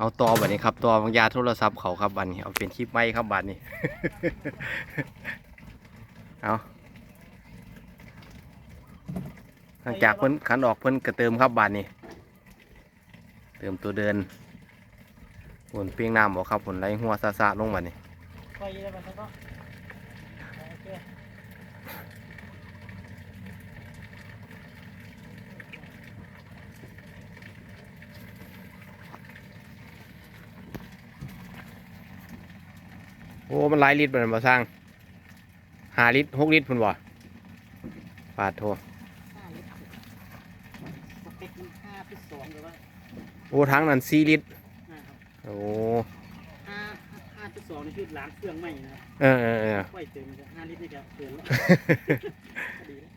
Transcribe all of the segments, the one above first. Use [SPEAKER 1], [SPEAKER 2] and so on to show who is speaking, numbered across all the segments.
[SPEAKER 1] เอาต่อบัดนี้ครับต่อบางยาโทรศัพท์เขาครับบัดนี้เอาเป็นคลิปไม้ครับบัดนี้ เอาหลังจากเพิ่นขันออกเพิ่นกระเติมครับบัดนี้ เติมตัวเดินผลเปียงน้ำบอกครับผลไหลหัวซาซาลงบัดนี้
[SPEAKER 2] ไปแล้วมันก็โอเค
[SPEAKER 1] โอ้ มันหลายลิตรบัดนมาสร้างห้าลิตรหกลิตรพุ่นบ่ปาดโท
[SPEAKER 2] ห้าลิตรสเปคมันห้าพิสองหรือว่า
[SPEAKER 1] โอ้ทั้งนั้นสี่ลิตร
[SPEAKER 2] ห้าครับ
[SPEAKER 1] โอ้
[SPEAKER 2] ห้าห้าพิสองนี่คือล้างเครื่องใหม่นะครับ
[SPEAKER 1] เออเออเออ
[SPEAKER 2] ค่อยเติมจะห้าลิตรนี่ครับเติมแล้วพอดีแล้ว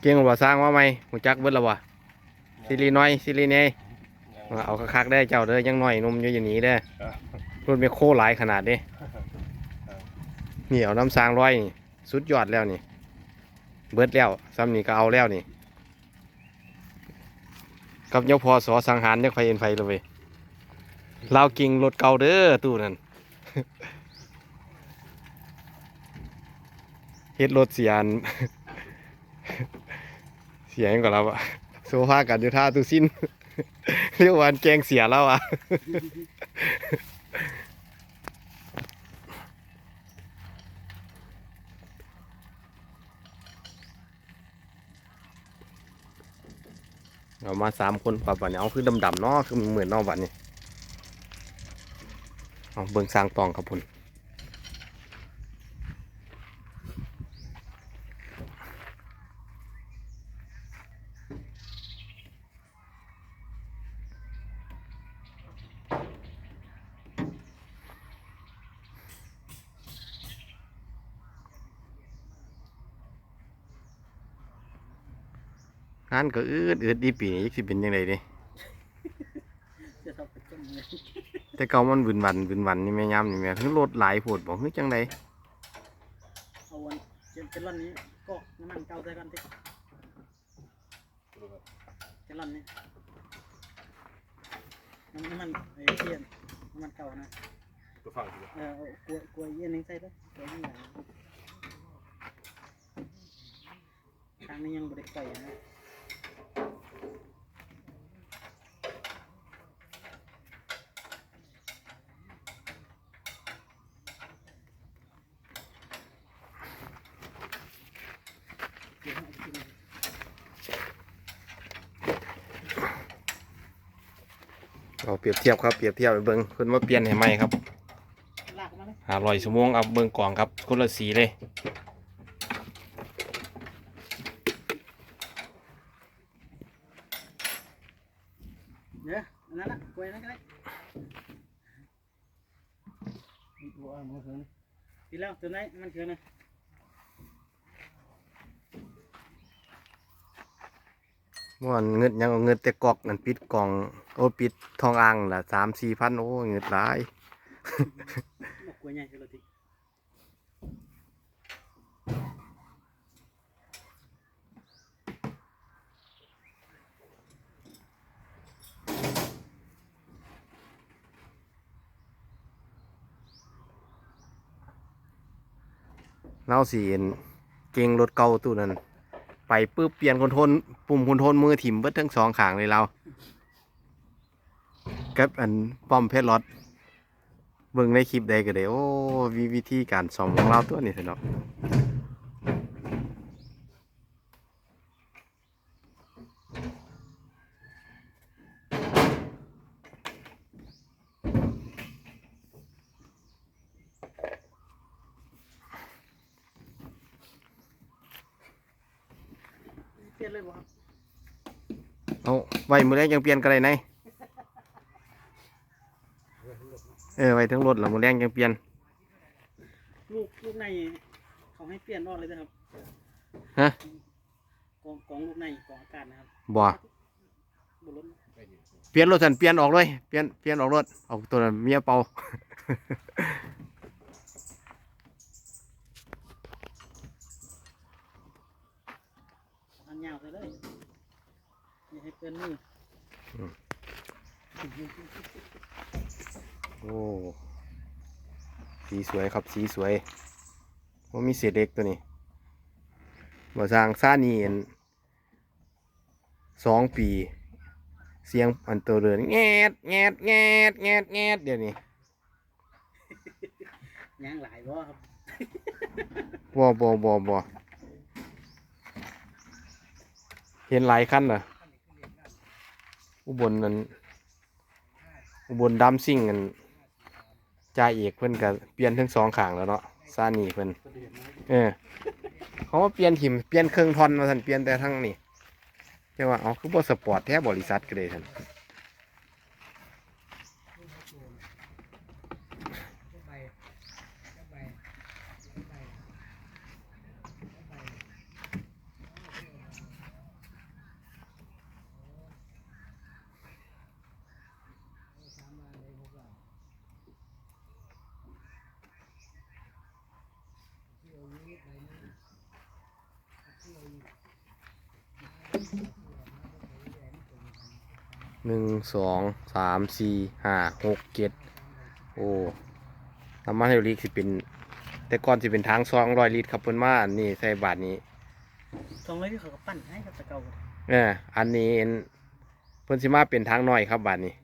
[SPEAKER 1] เก่งบ่สร้างว่าไหมหูจักเบิดล้วบ่ซิลีน้อยซิลีเน่เอาคักๆได้เจ้าเด้อยังน้อยนมอยู่อย่างนี้เด้อรถเมคโคหลายขนาดนี้นี่เอาน้ำสร้างร้อยนี่สุดยอดแล้วนี่ เบิดแล้วซ้ำนี่ก็เอาแล้วนี่ กับเจ้าพอสอสังหารเนี่ยไฟเอ็นไฟเลยเว้ยลาวกิ่งรถเก่าเด้อตู้นั่นเฮ็ดรถเสียน สียงกว่าเราอะโซฟากันอยู่ท่าตู้สิ้นเรียกวันแกงเสียแล้วอะเรามาสามคนครับวันนี้เอาคือดำๆเนาะคือเหมือนนอกวันนี้เอาเบิ่งสร้างตองครับพุ่น งานก็อืดอืดดีปีนี้สิเป็นยังไงดิ
[SPEAKER 2] จะทำเป็นต้นเลย
[SPEAKER 1] แต่เก่ามันวินวันวินวันนี่แม่ย้ำนี่แม่คือรถหลายโพดบอกคือจังได
[SPEAKER 2] เอาวันเจนเจนรอนนี้ก็น้ำมันเก่าใส่กันทีเจนรอนนี่น้ำน้ำมันไอ้เทียนน้ำมันเก่านะ
[SPEAKER 3] ตัวฝั่งสิ
[SPEAKER 2] เออเอากลัวกลัวเย็นนึงใส่ด้วยกลัวยี่หลังทางนี้ยังบริไฟนะ เอา
[SPEAKER 1] เปรียบเทียบครับเปรียบเทียบไปเบิ่งเพิ่นมาเปลี่ยนให้ใหม่ครับ
[SPEAKER 2] ลากมาเลย
[SPEAKER 1] หาร้อยช่วโมงเอาเบิ่งกล่องครับคนละสีเลย
[SPEAKER 2] เดี๋ยวอันนั้นนะกล้วยนั่นก็ได้บัวมันคือดีแล้วตัวไหนมันคือนะ
[SPEAKER 1] ม่วนเงินยังเอาเงินแต่กอกนั่นปิดกล่อง โอ้ปิดทองอ่างละสามสี่พันโอ้เงินหลาย
[SPEAKER 2] บอกกล้วยใหญ่คือละที
[SPEAKER 1] เล่าสีเก่งรถเก่าตู้นั้น ไปปุ๊บเปลี่ยนคอนโทรลปุ่มคอนโทรลมือถิ่มเบิดทั้งสองขางเลยเรากับอันป้อมเพชรรถเบิ่งในคลิปใดก็ได้โอ้วิวิธีการส่องของเราตัวนี้เถอะเนาะ
[SPEAKER 2] ยนเลยบ่ครับ
[SPEAKER 1] เอาไว้มือแรงยังเปลี่ยนก็ได้ไนเออไว้ทั้งรถแล้วมือแรงยังเปลี่ยน
[SPEAKER 2] ลูกลูกในเขาให้เปลี่ยนรอดเลยนะครับ
[SPEAKER 1] ฮะ
[SPEAKER 2] กองกองลูกในกองอากาศนะครับ
[SPEAKER 1] บ่ลี่ยนรถสันเปลี่ยนออกเลยเปลี่ยนเปลี่ยนออกรถเอาตัวนั้นเมียเป่า
[SPEAKER 2] อันยาวไปเลยอย่าให้ เกินมือ
[SPEAKER 1] โอ้สีสวยครับสีสวยว่ามีเศษเล็กตัวนี้บ่สร้างซ่านี่เห็นสองปี เสียงอันตัวเรือนแงดแงดแงดแงดแงดเดี๋ยวนี้
[SPEAKER 2] ย่างหลายบ่ครับ
[SPEAKER 1] บ่บ่บ่บ่เห็นหลายขั้นเหรอ อุบลนั้นอุบลดำซิ่งกันจ่าเอกเพิ่นก็เปลี่ยนทั้งสองขางแล้วเนาะซานี่เพิ่นเออเขาว่าเปลี่ยนหิมเปลี่ยนเครื่องทอนมาท่นเปลี่ยนแต่ทั้งนี่แต่ว่าเอาคือบ่สปอร์ตแท้บริษัทก็เลยท่าน หนึ่งสองสามสี่ห้าหกเจ็ดโอ้น้ำมันไฮดรอลิกสิเป็น แต่ก่อนสิเป็นทางซองร้อยลิตรครับเพิ่นมาอันนี่ใส่บาทนี้
[SPEAKER 2] ตรงเลยที่เขาก็ปั้นให้ครับตะเกา
[SPEAKER 1] เอออันนี้เอ็นเพิ่นสิมาเป็นทางน้อยครับบาทนี้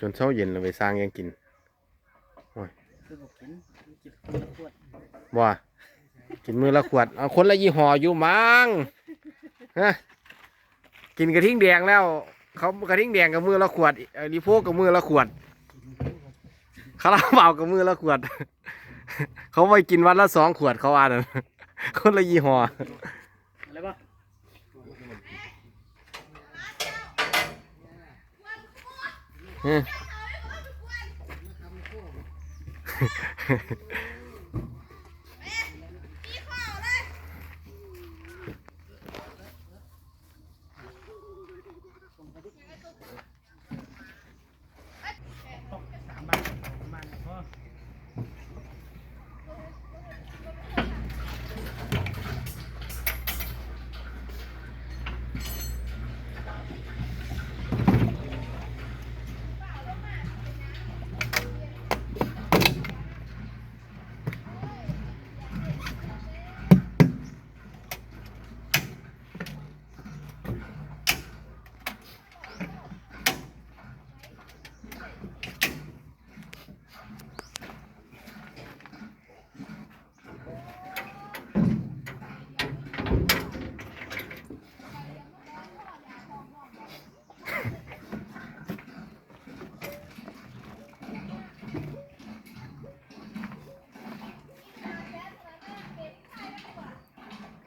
[SPEAKER 1] จนเช้าเย็นเราไปสร้างยังกิน
[SPEAKER 2] คือบอกกินกินคนละขวด
[SPEAKER 1] ว่ากินมือละขวดเอาคนละยี่ห้ออยู่มั้งฮะกินกระทิ่งแดงแล้ว เขากระทิ่งแดงกับมือละขวดเอ่อรีโพกกับมือละขวดคาราบาวกับมือละขวด เขาไปกินวันละสองขวดเขาว่าน่ะคนละยี่ห้อ
[SPEAKER 2] อะไรบ่
[SPEAKER 1] ฮะ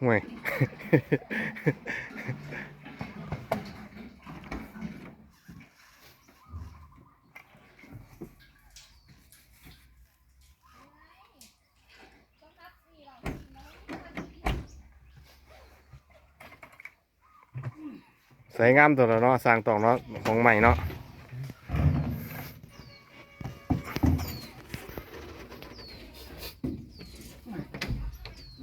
[SPEAKER 1] ห่วยสวยงามตัวละเนาะสร้างตองเนาะของใหม่เนาะ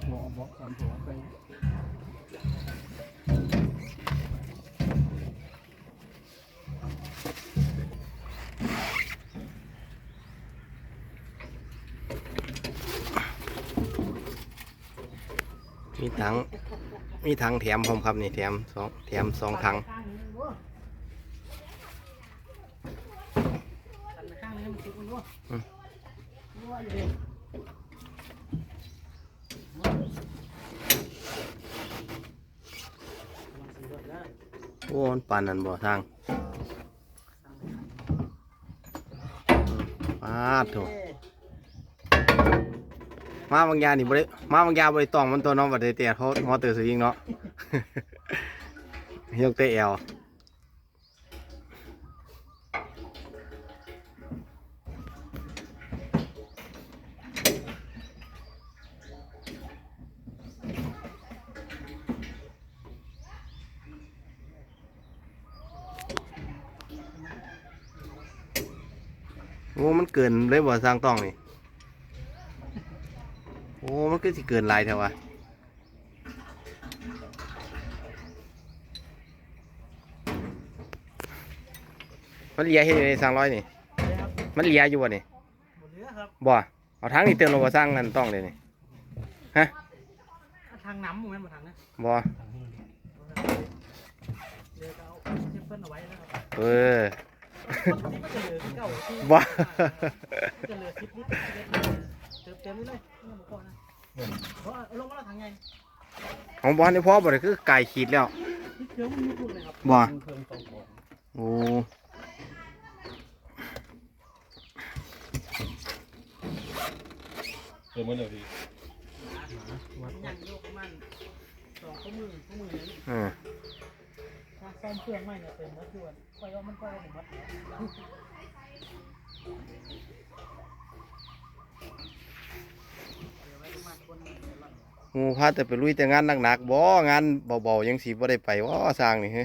[SPEAKER 2] เปิดสามตัวเอาบอกสามตัวไป
[SPEAKER 1] มีถัง มีถังแถมผมครับนี่แถมสองแถมสองถัง
[SPEAKER 2] ข้างนึงวะตัดไปข้างนึงให้มันติดมันด้วย
[SPEAKER 1] อืม
[SPEAKER 2] ด้วยอยู่ดิระวังสีรถได้
[SPEAKER 1] โอ้มันปานนั่นบ่ทางปาดโถมาบางยานี่บริมาบางยาบริตองมันตัวน้องบ่ได้แต่เขามอเตอร์สวิงเนาะยกเตะเอว อ้มันเกินเลยบ่สร้างต้องนี่ โอ้มันก็สิเกินหลายแถวะมันเหลียเฮ็ดอยู่ในสร้างร้อยนี่
[SPEAKER 2] เลยครับ
[SPEAKER 1] มันเหลียอยู่บ่นี่
[SPEAKER 2] หมดเรือครับ
[SPEAKER 1] บ่เอาทั้งนี่เติมลงมาสร้างกันต้องเลยนี่
[SPEAKER 2] อะทางน้ำมั้งไหมมาทางนั้น
[SPEAKER 1] บ่
[SPEAKER 2] เรือ ก็เอาเทปเปิ้ลเอาไว้แล้วครับ
[SPEAKER 1] เออ
[SPEAKER 2] วันนี้มันจะเหลือที่เก่าที่
[SPEAKER 1] บ่
[SPEAKER 2] จะเหลือสิบลิตรเติมเต็มเลยนี่มันก่อนนะเพราะเอาลงมาแล้วทางไง
[SPEAKER 1] ของบ่ทันได้พอบ่ได้คือไก่ขีดแล้ว
[SPEAKER 2] นี่เครื่องมันมีพูดเลยครับ
[SPEAKER 1] บ่
[SPEAKER 2] เครื่องสองของ
[SPEAKER 1] โอ้
[SPEAKER 3] เติมมาเลยพี่
[SPEAKER 2] มันยังโยกประมาณสองข้อมือข้อมือนี้
[SPEAKER 1] ส
[SPEAKER 2] ร้าซ่อมเครื่องไม่เนี่ยเต็มมัดด่วนไปว่ามันก็ได้ผมมัดเดี๋ยวไว้ประมาณคนหนึ่งเดี๋ยวเรา
[SPEAKER 1] หมูพาแต่ไปลุยแต่งานหนักๆบ่งานเบาๆยังสีบ่ได้ไปว่าสร้างนี่
[SPEAKER 2] แต่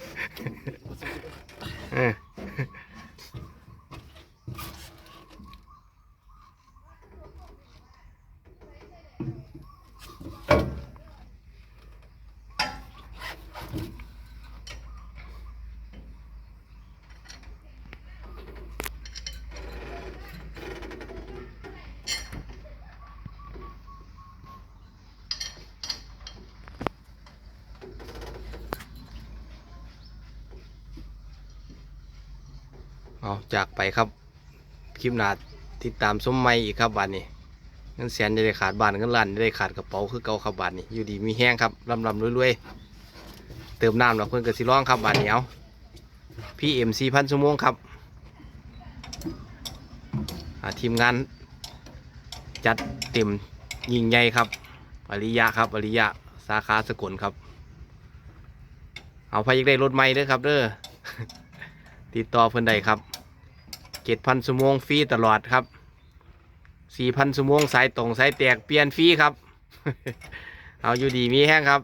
[SPEAKER 1] เอาจากไปครับ คลิปหนาติดตามสมไม่อีกครับบานนี้เงินแสนจะได้ขาดบ้านเงินล้านจะได้ขาดกระเป๋าคือเก่าครับบานนี้ อยู่ดีมีแห้งครับลำลำรวยๆเติมน้ำแล้วเพื่อนก็สิร้องครับบานเหนี้เอาพี่เอ็มซีพันชั่วโมงครับทีมงานจัดเต็มยิงใหญ่ครับ อริยะครับ อริยะสาขาสกลครับ เอาไปยังได้รถใหม่เด้อครับเด้อติดต่อเพื่อนใดครับ เจ็ดพันส่วโมงฟรีตลอดครับสี่พันส่วโมงสายตรงสายแตกเปลี่ยนฟรีครับ เอาอยู่ดีมีแห้งครับ